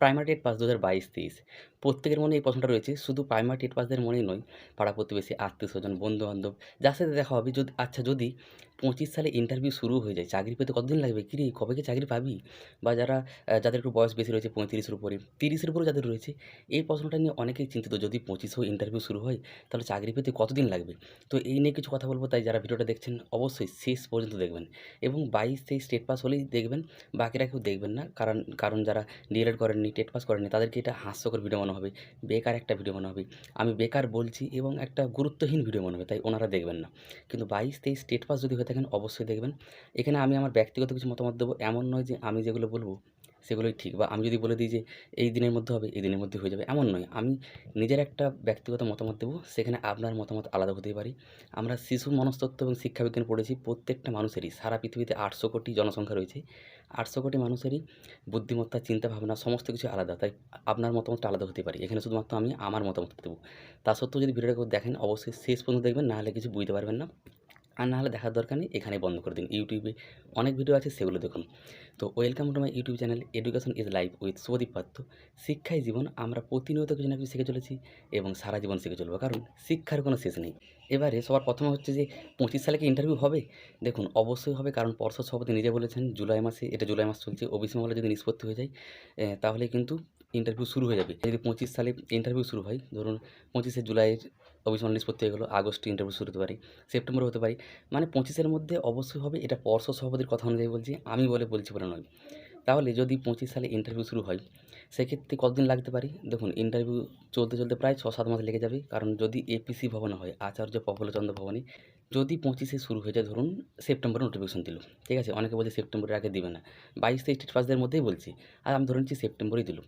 Primary TET pass দু হাজার বাইশ তেইশ। প্রত্যেকের মনে এই প্রশ্নটা রয়েছে, শুধু প্রাইমারি টেট পাসদের মনেই নয়, পাড়া প্রতিবেশী আত্মীয় স্বজন বন্ধুবান্ধব, যার সাথে দেখা হবে, যদি আচ্ছা যদি পঁচিশ সালে ইন্টারভিউ শুরু হয়ে যায়। চাকরি পেতে কতদিন লাগবে? কিরে, কবে কি চাকরি পাবি? বা যারা যাদের একটু বয়স বেশি রয়েছে, পঁয়ত্রিশের উপরে, তিরিশের উপরে যাদের রয়েছে, এই প্রশ্নটা নিয়ে অনেকেই চিন্তিত। যদি পঁচিশেও ইন্টারভিউ শুরু হয়, তাহলে চাকরি পেতে কতদিন লাগবে? তো এই নিয়ে কিছু কথা বলব। তাই যারা ভিডিওটা দেখছেন, অবশ্যই শেষ পর্যন্ত দেখবেন। এবং বাইশ তেইশ স্টেট পাস হলেই দেখবেন বাকিরা কেউ দেখবেন না। কারণ কারণ যারা ডিএলএড করেননি টেট পাস করেননি, তাদেরকে এটা হাস্যকর ভিডিও মনে হবে, বেকার একটা ভিডিও মনে হবে। আমি বেকার বলছি এবং একটা গুরুত্বহীন ভিডিও মনে হবে, তাই ওনারা দেখবেন না। কিন্তু বাইশ তেইশ স্টেট পাস যদি হয়ে থাকেন, অবশ্যই দেখবেন। এখানে আমি আমার ব্যক্তিগত কিছু মতামত দেবো। এমন নয় যে আমি যেগুলো বলব, সেগুলোই ঠিক বা আমি যদি বলে দিই যে এই দিনের মধ্যে হবে, এই দিনের মধ্যে হয়ে যাবে, এমন নয়। আমি নিজের একটা ব্যক্তিগত মতামত দেবো, সেখানে আপনার মতামত আলাদা হতেই পারে। আমরা শিশু মনস্তত্ত্ব এবং শিক্ষাবিজ্ঞান পড়েছি, প্রত্যেকটা মানুষেরই, সারা পৃথিবীতে আটশো কোটি জনসংখ্যা রয়েছে। আটশো কোটি মানুষেরই বুদ্ধিমত্তা চিন্তা ভাবনা সমস্ত কিছু আলাদা, তাই আপনার মতামতটা আলাদা হতে পারে। এখানে শুধুমাত্র আমি আমার মতামত দেবো। তা সত্ত্বেও যদি ভিডিওটা দেখেন, অবশ্যই শেষ পর্যন্ত দেখবেন নাহলে কিছু বুঝতে পারবেন না। আর নাহলে দেখার দরকার নেই এখানে বন্ধ করে দিন। ইউটিউবে অনেক ভিডিও আছে, সেগুলো দেখুন। তো welcome to my YouTube channel education is life with Shubhadeep Patra. শিক্ষাই জীবন, আমরা প্রতিনিয়ত কিছু না কিছু শিখে চলেছি এবং সারা জীবন শিখে চলবো, কারণ শিক্ষার কোনো শেষ নেই। এবারে সবার প্রথমে হচ্ছে যে, পঁচিশ সালে কি ইন্টারভিউ হবে? দেখুন, অবশ্যই হবে, কারণ পর্ষদ সভাপতি নিজে বলেছেন, জুলাই মাসে, এটা জুলাই মাস চলছে ওবিসি মহলে যদি নিষ্পত্তি হয়ে যায় তাহলে কিন্তু ইন্টারভিউ শুরু হয়ে যাবে। যদি পঁচিশ সালে ইন্টারভিউ শুরু হয়, ধরুন পঁচিশে জুলাইয়ের অফিস নিষ্পত্তি হয়ে গেলো আগস্টে ইন্টারভিউ শুরু হতে পারে, সেপ্টেম্বর হতে পারে। মানে পঁচিশের মধ্যে অবশ্যই হবে, এটা পর্ষদ সভাপতির কথা অনুযায়ী বলছি, আমি বলে বলছি বলে নয়। তাহলে যদি পঁচিশ সালে ইন্টারভিউ শুরু হয়, সেক্ষেত্রে কতদিন লাগতে পারে? দেখুন ইন্টারভিউ চলতে চলতে প্রায় ছ সাত মাস লেগে যাবে। কারণ যদি এপিসি ভবনে হয়, আচার্য প্রফুল্লচন্দ্র ভবনে যদি পঁচিশে শুরু হয়ে যায়, ধরুন সেপ্টেম্বরে নোটিফিকেশন দিল, ঠিক আছে? অনেকে বলছে সেপ্টেম্বরের আগে দিবে না। বাইশ তেইশ পাসদের মধ্যেই বলছি, আর আমি ধরে নিচ্ছি সেপ্টেম্বরেই দিল।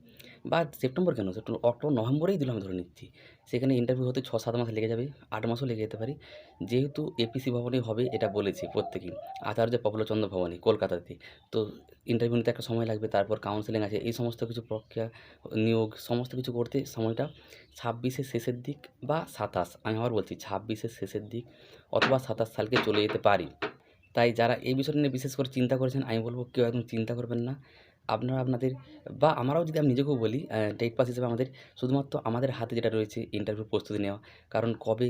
বা সেপ্টেম্বর কেন? সেপ্টেম্বর অক্টোবর নভেম্বরেই দিল আমি ধরে নিচ্ছি। সেখানে ইন্টারভিউ হতে ছ, সাত মাস লেগে যাবে, আট মাসও লেগে যেতে পারে। যেহেতু এপিসি ভবনে হবে, এটা বলেছি প্রত্যেকেই। আচার্য প্রফুল্লচন্দ্র ভবনে, কলকাতাতে। তো ইন্টারভিউ নিতে একটা সময় লাগবে, তারপর কাউন্সেলিং আছে, এই সমস্ত কিছু প্রক্রিয়া, নিয়োগ, সমস্ত কিছু করতে সময়টা ছাব্বিশের শেষের দিক বা সাতাশ। আমি আবার বলছি, ছাব্বিশের শেষের দিক অথবা সাতাশ সালকে চলে যেতে পারি। তাই যারা এই বিষয় নিয়ে বিশেষ করে চিন্তা করেছেন, আমি বলব কেউ একদম চিন্তা করবেন না। আপনারা আপনাদের বা আমরাও যদি আমি নিজেকেও বলি টেট পাস হিসেবে আমাদের শুধুমাত্র আমাদের হাতে যেটা রয়েছে ইন্টারভিউ প্রস্তুতি নেওয়া। কারণ কবে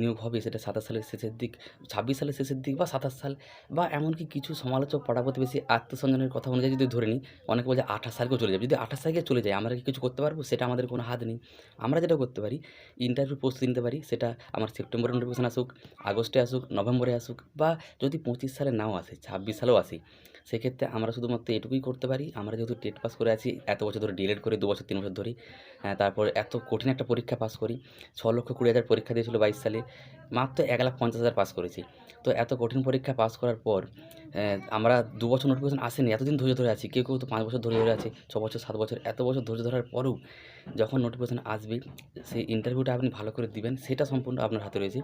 নিয়োগ হবে সেটা সাতাশ সালের শেষের দিক, ছাব্বিশ সালের শেষের দিক বা সাতাশ সাল বা এমনকি কিছু সমালোচক পাড়া প্রতিবেশী আত্মসঞ্জনের কথা অনুযায়ী যদি ধরে নিই, অনেকে বলছে আঠাশ সালকেও চলে যাবে। যদি আঠাশ সালকে চলে যায়, আমরা কি কিছু করতে পারব? সেটা আমাদের কোনো হাত নেই। আমরা যেটা করতে পারি ইন্টারভিউ প্রস্তুতি নিতে পারি, সেটা আমার সেপ্টেম্বরে নোটিফিকেশন আসুক, আগস্টে আসুক নভেম্বরে আসুক বা যদি পঁচিশ সালে নাও আসে, ছাব্বিশ সালেও আসে সেক্ষেত্রে আমরা শুধুমাত্র এটুকুই করতে পারি। আমরা যেহেতু টেট পাস করে আছি এত বছর ধরে ডিলেট করে দু বছর তিন বছর ধরে হ্যাঁ, তারপর এত কঠিন একটা পরীক্ষা পাস করি ছ লক্ষ কুড়ি হাজার পরীক্ষা দিয়েছিল বাইশ সালে মাত্র এক লাখ পঞ্চাশ হাজার পাস করেছি। তো এত কঠিন পরীক্ষা পাস করার পর আহ, আমরা দু বছর নোটিফিকেশন আসেনি এতদিন ধৈর্য ধরে আছি কেউ কেউ তো পাঁচ বছর ধরে ধরে আছে ছ বছর সাত বছর এত বছর ধৈর্য ধরার পরেও যখন নোটিফিকেশন আসবে সেই ইন্টারভিউটা আপনি ভালো করে দিবেন সেটা সম্পূর্ণ আপনার হাতে রয়েছে।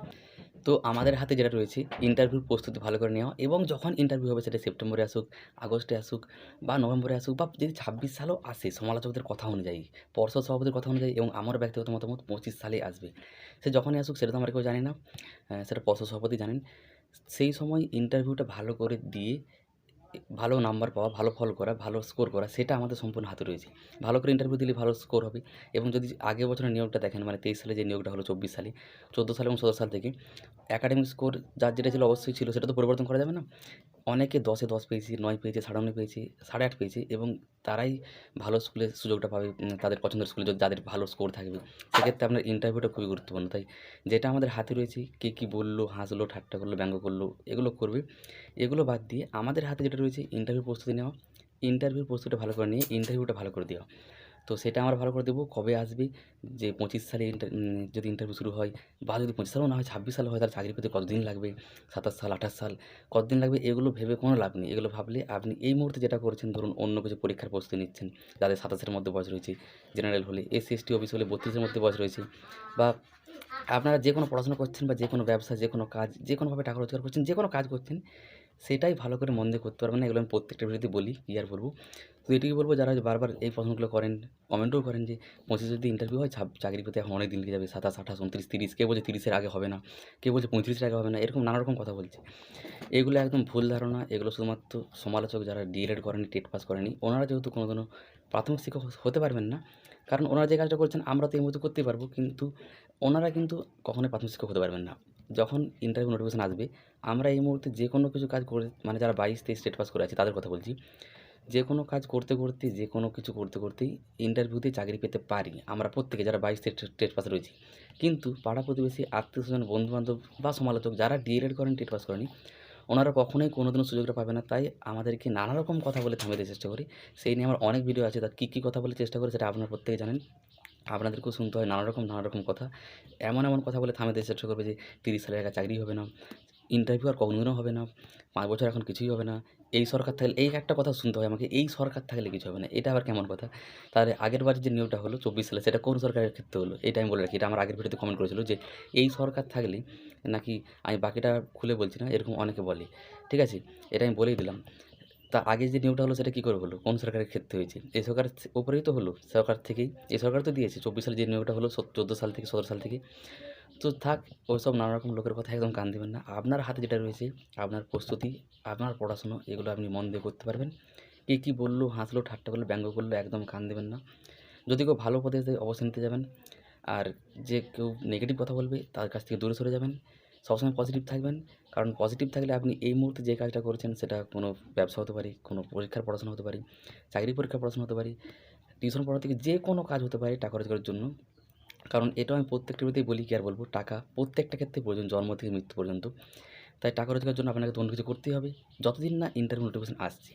তো আমাদের হাতে যেটা রয়েছে ইন্টারভিউ প্রস্তুতি ভালো করে নেওয়া এবং যখন ইন্টারভিউ হবে সেটা সেপ্টেম্বরে আসুক, আগস্টে আসুক বা নভেম্বরে আসুক বা যদি ছাব্বিশ সালও আসে সমালোচকদের কথা অনুযায়ী, পর্ষদ সভাপতির কথা অনুযায়ী এবং আমার ব্যক্তিগত মতামত পঁচিশ সালে আসবে। সে যখনই আসুক সেটা তো আমরা কেউ জানি না সেটা পর্ষদ সভাপতি জানেন। সেই সময় ইন্টারভিউটা ভালো করে দিয়ে ভালো নাম্বার পাওয়া, ভালো ফল করা, ভালো স্কোর করা, সেটা আমাদের সম্পূর্ণ হাতে রয়েছে। ভালো করে ইন্টারভিউ দিলে ভালো স্কোর হবে এবং যদি আগের বছরের নিয়োগটা দেখেন মানে তেইশ সালে যে নিয়োগটা হলো চব্বিশ সালে, চোদ্দ সাল এবং সতেরো সাল থেকে একাডেমিক স্কোর যার যেটা ছিল অবশ্যই ছিল, সেটা তো পরিবর্তন করা যাবে না? অনেকে দশে দশ পেয়েছে, নয় পেয়েছে, সাড়ে নয় পেয়েছে, সাড়ে আট পেয়েছে এবং তারাই ভালো স্কুলে সুযোগটা পাবে তাদের পছন্দের স্কুলে যদি যাদের ভালো স্কোর থাকবে। সেক্ষেত্রে আপনার ইন্টারভিউটা খুবই গুরুত্বপূর্ণ। তাই যেটা আমাদের হাতে রয়েছে, কে কী বলল, হাসলো, ঠাট্টা করল, ব্যঙ্গ করল, এগুলো করবে। এগুলো বাদ দিয়ে আমাদের হাতে যেটা রয়েছে ইন্টারভিউ প্রস্তুতি নেওয়া। ইন্টারভিউ প্রস্তুতিটা ভালো করে নিয়ে ইন্টারভিউটা ভালো করে দেওয়া তো সেটা আমরা ভালো করে দেবো, কবে আসবে, যে পঁচিশ সালে যদি ইন্টারভিউ শুরু হয়, বা যদি পঁচিশ সালেও না হয়, ছাব্বিশ সালে হয়, তাহলে চাকরি পেতে কতদিন লাগবে? সাতাশ সাল, আঠাশ সাল, কতদিন লাগবে? এগুলো ভেবে কোনো লাভ নেই। এগুলো ভাবলে আপনি এই মুহূর্তে যেটা করছেন, ধরুন অন্য কিছু পরীক্ষার প্রস্তুতি নিচ্ছেন, যাদের সাতাশের মধ্যে বয়স রয়েছে জেনারেল হলে এসসি এসটি অফিস হলে বত্রিশের মধ্যে বয়স রয়েছে, বা আপনারা যে কোনো পড়াশোনা করছেন, বা যে কোনো ব্যবসা যে কোনো কাজ যে কোনোভাবে টাকা রোজগার করছেন যে কোনো কাজ করছেন সেটাই ভালো করে মন দিয়ে করতে পারবেন না এগুলো আমি প্রত্যেকটা ভিডিওতে বলি, কী আর বলব তো এটুকুই বলব, যারা বারবার এই প্রশ্নগুলো করেন, কমেন্টও করেন যে, পঁচিশ যদি ইন্টারভিউ হয় চাকরি পেতে এখন অনেক দিন লেগে যাবে, সাতাশ, আঠাশ, উনত্রিশ, তিরিশ, কেউ বলছে তিরিশের আগে হবে না, কেউ বলছে পঁয়ত্রিশের আগে হবে না এরকম নানা রকম কথা বলছে এগুলো একদম ভুল ধারণা, এগুলো শুধুমাত্র সমালোচক যারা ডিএলএড করেনি, টেট পাস করেনি, ওনারা যেহেতু কোনো কোনো প্রাথমিক শিক্ষক হতে পারবেন না। কারণ ওনারা যে কাজটা করছেন, আমরা তো এই মতো করতেই পারব। কিন্তু ওনারা কিন্তু কখনোই প্রাথমিক শিক্ষক হতে পারবেন না। যখন ইন্টারভিউ নোটিফিকেশন আসবে, আমরা এই মুহূর্তে যে কোনো কিছু কাজ করে মানে যারা ২২-২৩ স্টেট পাস করে আছে তাদের কথা বলছি। যে কোনো কাজ করতে, করতে যে কোনো কিছু করতে, করতেই ইন্টারভিউতে চাকরি পেতে পারি। আমরা প্রত্যেকে যারা ২২ টেট পাসে রয়েছি। কিন্তু পাড়া-প্রতিবেশী, আত্মীয়স্বজন, বন্ধু-বান্ধব বা সমালোচক যারা ডিএলএড করেন, টেট পাস করেনি, ওনারা কখনোই কোনোদিনও সুযোগটা পাবে না। তাই আমাদেরকে নানা রকম কথা বলে দেওয়ার চেষ্টা করি। সেই নিয়ে আমার অনেক ভিডিও আছে। তা কী, কী কথা বলে চেষ্টা করি সেটা আপনারা প্রত্যেকে জানেন। আপনাদেরকেও শুনতে হয় নানা রকম, নানা রকম কথা। এমন, এমন কথা বলে দেওয়ার চেষ্টা করবে যে ৩০ হাজার টাকার চাকরি হবে না। ইন্টারভিউ আর কখনো হবে না। পাঁচ বছর এখন কিছুই হবে না। এই সরকার থাকলে এই একটা কথা শুনতে হয় আমাকে, এই সরকার থাকলে কিছু হবে না। এটা আবার কেমন কথা? তাহলে আগের আগেরবার যে নিয়োগটা হলো ২৪ সালে সেটা কোন সরকারের ক্ষেত্রে হলো? এটা আমি বলে রাখি। এটা আমার আগের ভিডিওতে কমেন্ট করেছিল যে এই সরকার থাকলে নাকি আমি বাকিটা খুলে বলছি না, এরকম অনেকে বলে। ঠিক আছে? এটা আমি বলেই দিলাম। তা আগে যে নিয়োগটা হলো সেটা কী করে হলো? কোন সরকারের ক্ষেত্রে হয়েছে? এই সরকারের থে উপরেই তো হলো। সরকার থেকেই। এই সরকার তো দিয়েছে। ২৪ সালে যে নিয়োগটা হলো চোদ্দ সাল থেকে ১৭ সাল থেকে। তো থাক ওইসব নানা রকম লোকের কথা একদম কান দিবেন না। আপনার হাতে যেটা রয়েছে, আপনার প্রস্তুতি, আপনার পড়াশুনো এগুলো আপনি মন দিয়ে করতে পারবেন। কে কী বলল হাসলো, ঠাট্টা করল, ব্যঙ্গ করল একদম কান দেবেন না। যদি কেউ ভালো দেয় অবশ্যই নিতে যাবেন। আর যে কেউ নেগেটিভ কথা বলবে তার কাছ থেকে দূরে সরে যাবেন। সবসময় পজিটিভ থাকবেন। কারণ পজিটিভ থাকলে আপনি এই মুহূর্তে যে কাজটা করছেন সেটা কোনো ব্যবসা হতে পারে, কোনো পরীক্ষার পড়াশোনা হতে পারে, চাকরি পরীক্ষার পড়াশোনা হতে পারে, টিউশন পড়া থেকে যে কোনো কাজ হতে পারে টাকা রোজগারের জন্য। কারণ এটাও আমি প্রত্যেকটা ভিডিওতেই বলি কি আর বলব টাকা প্রত্যেকটা ক্ষেত্রে প্রয়োজন জন্ম থেকে মৃত্যু পর্যন্ত। তাই টাকা রোজগারের জন্য আপনাকে তো অন্য কিছু করতেই হবে। যতদিন না ইন্টারভিউ নোটিফিকেশন আসছে।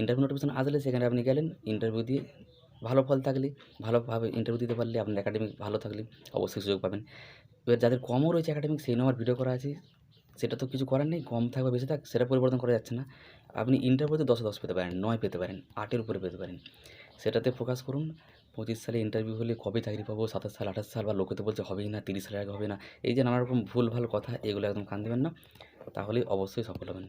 ইন্টারভিউ নোটিফিকেশন আসলে সেখানে আপনি গেলেন, ইন্টারভিউ দিয়ে ভালো ফল থাকলে, ভালোভাবে ইন্টারভিউ দিতে পারলে, আপনার একাডেমিক ভালো থাকলে অবশ্যই সুযোগ পাবেন। এবার যাদের কমও রয়েছে একাডেমিক সেই নম্বর ভিডিও করা আছে। সেটা তো কিছু করার নেই। কম থাকবে বেশি থাক সেটা পরিবর্তন করা যাচ্ছে না। আপনি ইন্টারভিউতে ১০ এ ১০ পেতে পারেন, নয় পেতে পারেন, আটের উপরে পেতে পারেন। সেটাতে ফোকাস করুন। ২৫ সালে ইন্টারভিউ হলে কবে চাকরি পাবো, ২৭ সাল, ২৮ সাল বা লোকে তো বলছে হবেই না, ৩০ সালের আগে হবে না। এই যে নানা রকম ভুল ভালো কথা এগুলো একদম কান দেবেন না। তাহলে অবশ্যই সফল হবেন।